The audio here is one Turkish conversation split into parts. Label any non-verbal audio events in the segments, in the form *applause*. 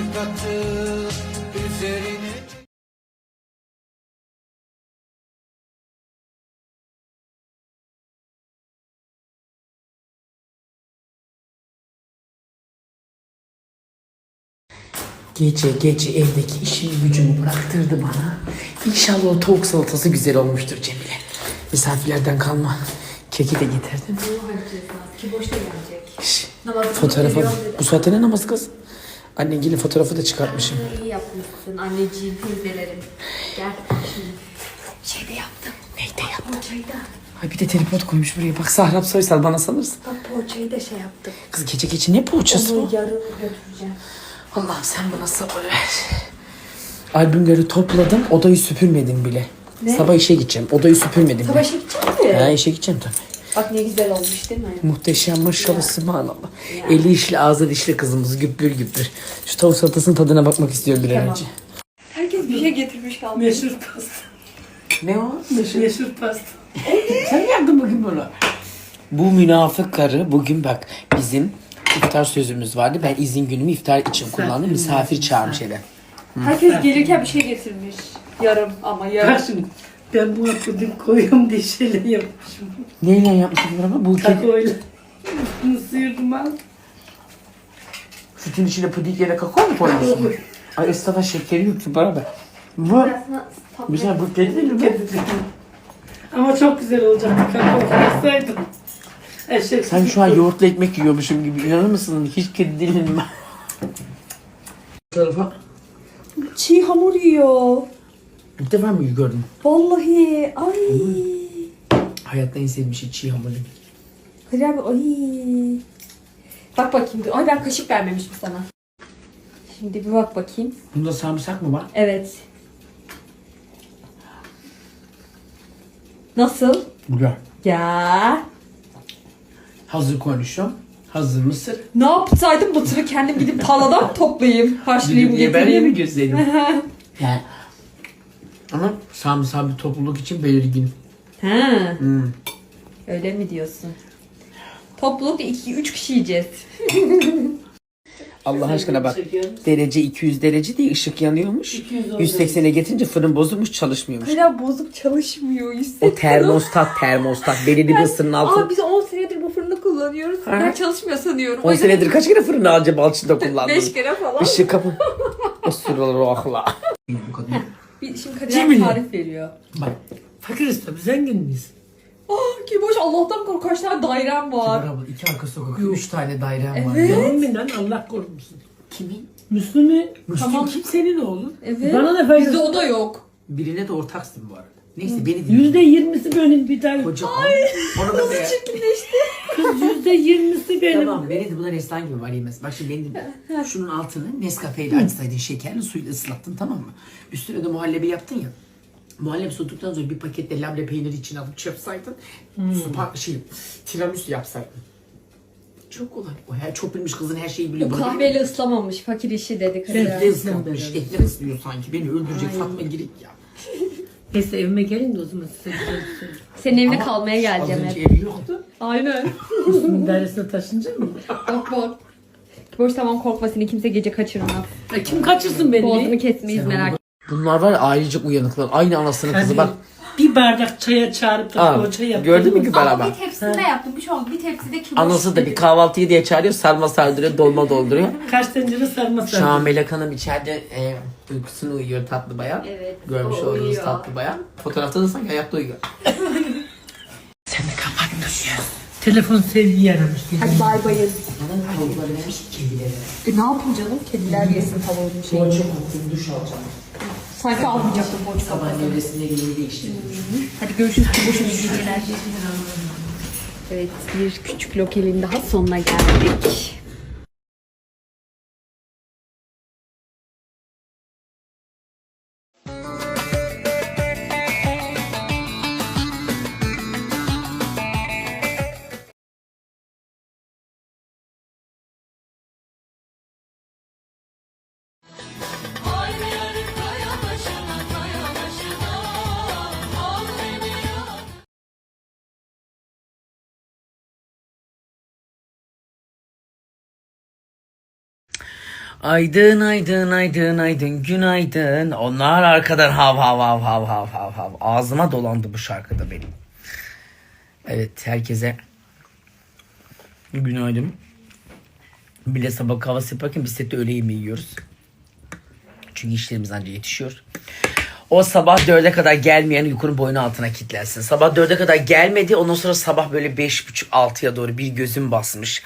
katı katı üzerine Gece gece evdeki işimi gücümü bıraktırdı bana. İnşallah o tavuk salatası güzel olmuştur Cemile. Misafirlerden kalma. Keki de getirdim. Ki boşta gelecek. Şş, Namazını. Bu saatte ne namazı kız? Annen gelin fotoğrafı da çıkartmışım. İyi yapmışsın anneciğim, teyzelerim. Gel. Şimdi şey de yaptım. Neydi ya? Poğaçayı da. Ay bir de tripod koymuş buraya. Bak Sahrap Soysal bana sanırsın. Bak poğaçayı da şey yaptım. Kız gece gece ne poğaçası Onu bu? yarın götüreceğim. Allah'ım sen bana sabır ver. Albümleri topladım. Odayı süpürmedim bile. Ne? Sabah işe gideceğim. Odayı süpürmedim Sabah bile. işe gidecek mi? Ha işe gideceğim tabii. Bak ne güzel olmuş değil mi? Muhteşem maşallah subhanallah. Eli işli ağzı dişli kızımız güppür güppür. Şu tavuk salatasının tadına bakmak istiyorum bir an Tamam. önce. Herkes bir şey getirmiş kalmış. Meşhur pasta. Ne o? Meşhur pasta. Sen yaptın bugün bunu? Bu münafık karı bugün bak bizim iftar sözümüz vardı. Ben izin günümü iftar için kullandım. Misafir çağırmış eve. Herkes gelirken bir şey getirmiş. Yarım ama yarım. Bak şimdi ben buna puding koyuyorum diye şeyler yapmışım. Neyle yapmışsın bunu ama? Bu kedi Kakaoyla. Bunu sıyırdım al. sütün içine puding yerine kakao mu koymuşsun? Ay ıslata şekeri yok ki bana bak. Bu güzel bu kedi değil mi? Ama çok güzel olacaktı kakao koysaydım. Eşek. Sen şu an yoğurtlu ekmek yiyormuşum gibi inanır mısın? Hiç kedi değilim ben. Tarafa Çiğ hamur yiyor. İlk defa mı gördüm? Vallahi. Ay. Hayatta en sevdiğim şey çiğ hamurlu. Kadir abi ay. Bak bakayım. Ay ben kaşık vermemişim sana. Şimdi bir bak bakayım. Bunda sarımsak mı var? Evet. Nasıl? Güzel. Ya. Hazır konuşuyorum. Hazır mısır. Ne yapsaydım mısırı kendim gidip tarladan mı toplayayım? Haşlayayım ben getireyim. mi gözledim? yani. Ama sarımsak bir topluluk için belirgin. Ha. Hmm. Öyle mi diyorsun? Toplulukta 2-3 kişi yiyeceğiz. *laughs* Allah aşkına bak. Derece 200 derece değil ışık yanıyormuş. 210 180'e getirince fırın bozulmuş çalışmıyormuş. Hala bozuk çalışmıyor. O termostat termostat belirli bir ısının altı. Aa biz 10 senedir bu fırını kullanıyoruz. Ben çalışmıyor sanıyorum. 10 senedir kaç kere fırını alca balçında kullandın? 5 kere falan. Işık kapı. Isırılır Bu kadar. Bir, şimdi Kadir Cemile. abi tarif veriyor. Bak. Fakiriz tabii zengin miyiz? Ah ki boş Allah'tan kork kaç tane dairem var. Bravo. iki arka sokak. Üç tane dairem var. Evet. Yeminle Allah korumusun. Kimin? Müslüm'ü, Tamam. tamam. kimsenin oğlu. Evet. Bana ne Bizde faydası? o da yok. Birine de ortaksın bu arada. Neyse beni dinle. Yüzde yirmisi benim bir tane. Koca Ona da be. Çirkinleşti. Kız yüzde yirmisi benim. Tamam beni de bunlar Neslihan gibi var yemez. Bak şimdi beni dinle. Şunun altını Nescafe ile açsaydın şekerli suyla ıslattın tamam mı? Üstüne de muhallebi yaptın ya. Muhallebi soğuduktan sonra bir pakette labne peyniri içine alıp çırpsaydın. Spa, şey, tiramisu yapsaydın. Çok kolay. O her çok bilmiş kızın her şeyi biliyor. Bu kahveyle ıslamamış. Fakir işi dedi abi. Ehli ıslatmış. Ehli ıslıyor sanki. Beni öldürecek Fatma Girik ya. Neyse evime gelin de o zaman size bir şey. Senin evine Ama kalmaya Az geleceğim önce hep. evi yoktu. Aynen. Müslüm'ün dairesine taşınacak mı? bak bak. Boş tamam korkma seni kimse gece kaçırmaz. Ya kim kaçırsın beni? Boğazını kesmeyiz Sen merak Bunlar var ya ailecek uyanıklar. Aynı anasının kızı bak. Bir bardak çaya çağırıp da Aa, poğaça yaptım. gördün mü Güber Ama ama? bir tepside yaptım. Bir şey oldu. Bir tepside kilo. Anası da bir kahvaltıyı diye çağırıyor. Sarma sardırıyor, dolma dolduruyor. Kaç tencere sarma Şu an sardım. Melek Hanım içeride e, uykusunu uyuyor tatlı bayan. Evet, Görmüş o olduğunuz uyuyor. tatlı bayan. Fotoğrafta da sanki ayakta uyuyor. *laughs* Telefon sevgiyi aramış. Hadi bay bayın. Bana tavukları vermiş kedilere. E ne yapayım canım? Kediler yesin tavuğun şeyini. Poğaça koktum, duş alacağım. Sanki almayacaktım boş Sabah nevresinde elimi değiştirdim. Hadi görüşürüz. Boş geceler. Evet bir küçük lokelin daha sonuna geldik. Aydın aydın aydın aydın günaydın. Onlar arkadan hav hav hav hav hav hav hav. Ağzıma dolandı bu şarkıda benim. Evet herkese günaydın. Bile sabah kahvaltı yaparken biz sette öğle yemeği yiyoruz. Çünkü işlerimiz anca yetişiyor. O sabah dörde kadar gelmeyen yukarı boynu altına kilitlensin. Sabah dörde kadar gelmedi. Ondan sonra sabah böyle beş buçuk altıya doğru bir gözüm basmış.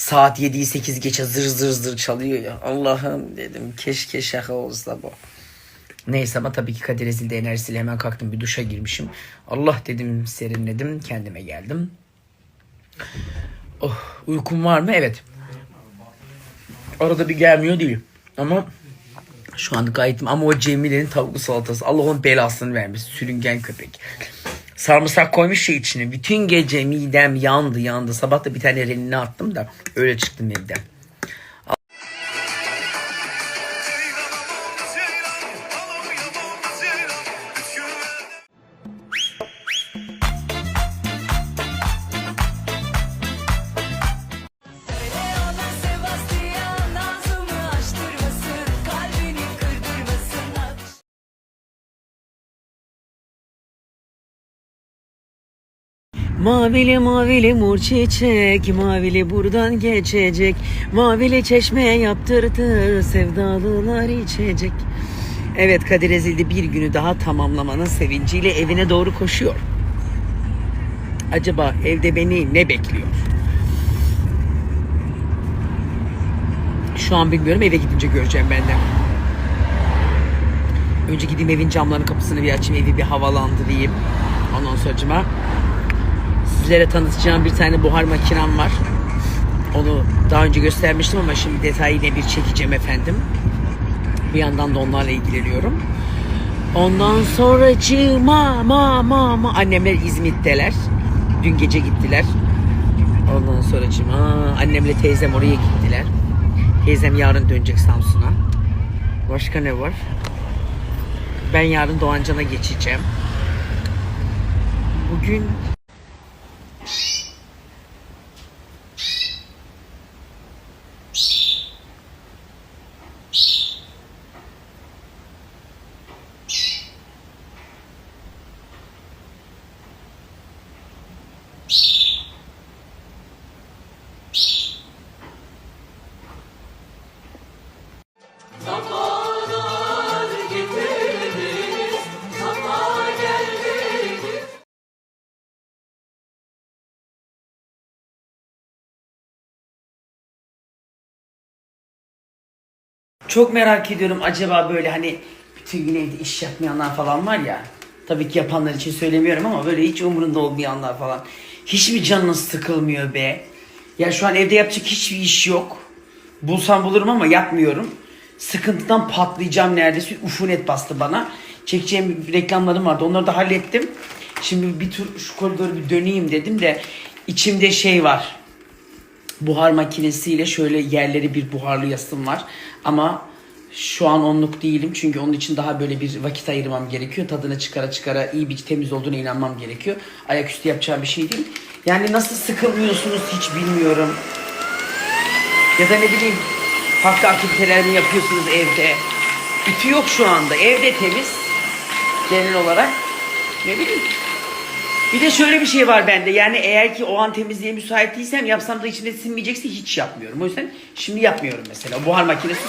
Saat yediyi sekiz geçe zır zır zır çalıyor ya. Allah'ım dedim keşke şaka olsa bu. Neyse ama tabii ki Kadir Ezil'de enerjisiyle hemen kalktım bir duşa girmişim. Allah dedim serinledim kendime geldim. Oh uykum var mı? Evet. Arada bir gelmiyor değil. Ama şu an gayet ama o Cemile'nin tavuklu salatası. Allah onun belasını vermiş. Sürüngen köpek. Sarımsak koymuş şey içine. Bütün gece midem yandı yandı. Sabah da bir tane renine attım da öyle çıktım evden. Mavili mavili mur çiçek Mavili buradan geçecek Mavili çeşme yaptırdı Sevdalılar içecek Evet Kadir Ezildi bir günü daha tamamlamanın sevinciyle evine doğru koşuyor. Acaba evde beni ne bekliyor? Şu an bilmiyorum eve gidince göreceğim ben de. Önce gideyim evin camlarının kapısını bir açayım evi bir havalandırayım. Ondan sonra sizlere tanıtacağım bir tane buhar makinem var. Onu daha önce göstermiştim ama şimdi detaylı bir çekeceğim efendim. Bir yandan da onlarla ilgileniyorum. Ondan sonra ma ma ma ma annemler İzmit'teler. Dün gece gittiler. Ondan sonra ma annemle teyzem oraya gittiler. Teyzem yarın dönecek Samsun'a. Başka ne var? Ben yarın Doğancan'a geçeceğim. Bugün Çok merak ediyorum acaba böyle hani bütün gün evde iş yapmayanlar falan var ya. Tabii ki yapanlar için söylemiyorum ama böyle hiç umurunda olmayanlar falan. Hiç mi canınız sıkılmıyor be? Ya şu an evde yapacak hiçbir iş yok. Bulsam bulurum ama yapmıyorum. Sıkıntıdan patlayacağım neredeyse. Ufunet bastı bana. Çekeceğim reklamlarım vardı. Onları da hallettim. Şimdi bir tur şu koridoru bir döneyim dedim de içimde şey var buhar makinesiyle şöyle yerleri bir buharlı yasım var. Ama şu an onluk değilim çünkü onun için daha böyle bir vakit ayırmam gerekiyor. Tadını çıkara çıkara iyi bir temiz olduğuna inanmam gerekiyor. Ayaküstü yapacağım bir şey değil. Yani nasıl sıkılmıyorsunuz hiç bilmiyorum. Ya da ne bileyim farklı aktiviteler mi yapıyorsunuz evde? Ütü yok şu anda. Evde temiz. Genel olarak. Ne bileyim. Bir de şöyle bir şey var bende. Yani eğer ki o an temizliğe müsait değilsem yapsam da içinde sinmeyecekse hiç yapmıyorum. O yüzden şimdi yapmıyorum mesela. Buhar makinesi.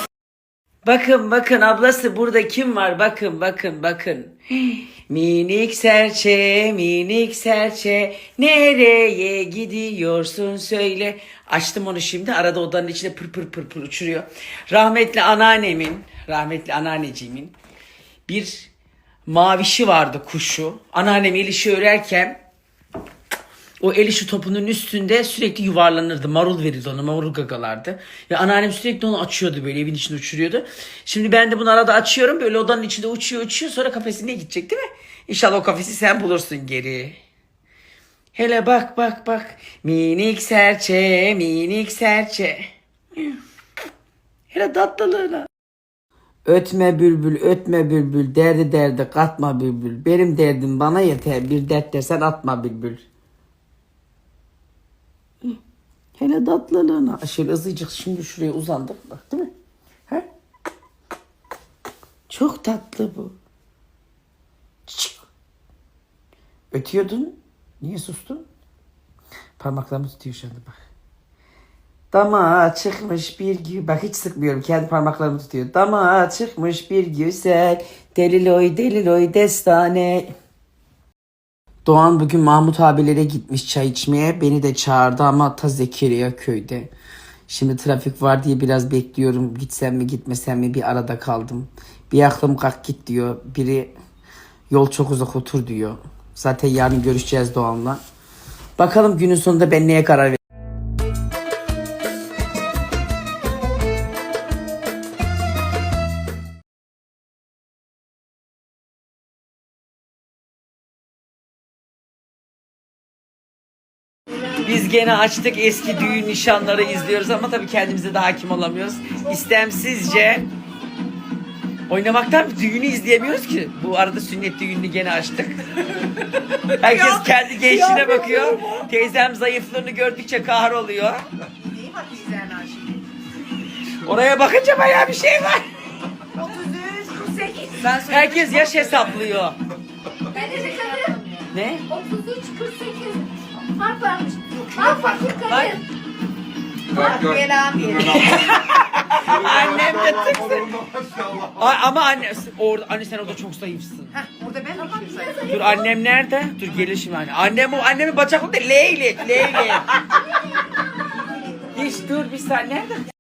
Bakın bakın ablası burada kim var? Bakın bakın bakın. *gasps* Minik serçe, minik serçe, nereye gidiyorsun söyle. Açtım onu şimdi. Arada odanın içinde pır pır pır pır uçuruyor. Rahmetli anneannemin, rahmetli anneanneciğimin bir mavişi vardı kuşu. Anneannem el işi örerken o el işi topunun üstünde sürekli yuvarlanırdı. Marul verirdi ona. Marul gagalardı. Ve anneannem sürekli onu açıyordu böyle evin içinde uçuruyordu. Şimdi ben de bunu arada açıyorum. Böyle odanın içinde uçuyor uçuyor. Sonra kafesine gidecek değil mi? İnşallah o kafesi sen bulursun geri. Hele bak bak bak. Minik serçe, minik serçe. Hele tatlılığına. Ötme bülbül, ötme bülbül, derdi derdi katma bülbül. Benim derdim bana yeter, bir dert desen atma bülbül. Hele tatlılığına. Şöyle hızlıca şimdi şuraya uzandık bak değil mi? Çok tatlı bu. Çık. Ötüyordun. Niye sustun? Parmaklarımı tutuyor şu bak. Damağa çıkmış bir gü... Bak hiç sıkmıyorum. Kendi parmaklarımı tutuyor. Damağa çıkmış bir güzel. Deliloy deliloy destane. Doğan bugün Mahmut abilere gitmiş çay içmeye. Beni de çağırdı ama ta Zekeriya köyde. Şimdi trafik var diye biraz bekliyorum. Gitsem mi gitmesem mi bir arada kaldım. Bir aklım kalk git diyor. Biri yol çok uzak otur diyor. Zaten yarın görüşeceğiz Doğan'la. Bakalım günün sonunda ben neye karar ver. Biz gene açtık eski düğün nişanları izliyoruz ama tabii kendimize de hakim olamıyoruz. İstemsizce oynamaktan düğünü izleyemiyoruz ki. Bu arada sünnet düğününü gene açtık. *laughs* Herkes kendi gençliğine bakıyor. Teyzem zayıflığını gördükçe kahroluyor. Oraya bakınca bayağı bir şey var. Herkes yaş hesaplıyor. Ben de kadın. Ne? 33 48 fark varmış. Bak bakayım kadın. *laughs* Annem de tıksın. Ay, ama anne, orada, anne sen orada çok zayıfsın. Dur annem nerede? Dur gelir şimdi anne. Annem o annemin bacaklarında leylek, leylek. *laughs* Hiç dur bir saniye. Nerede?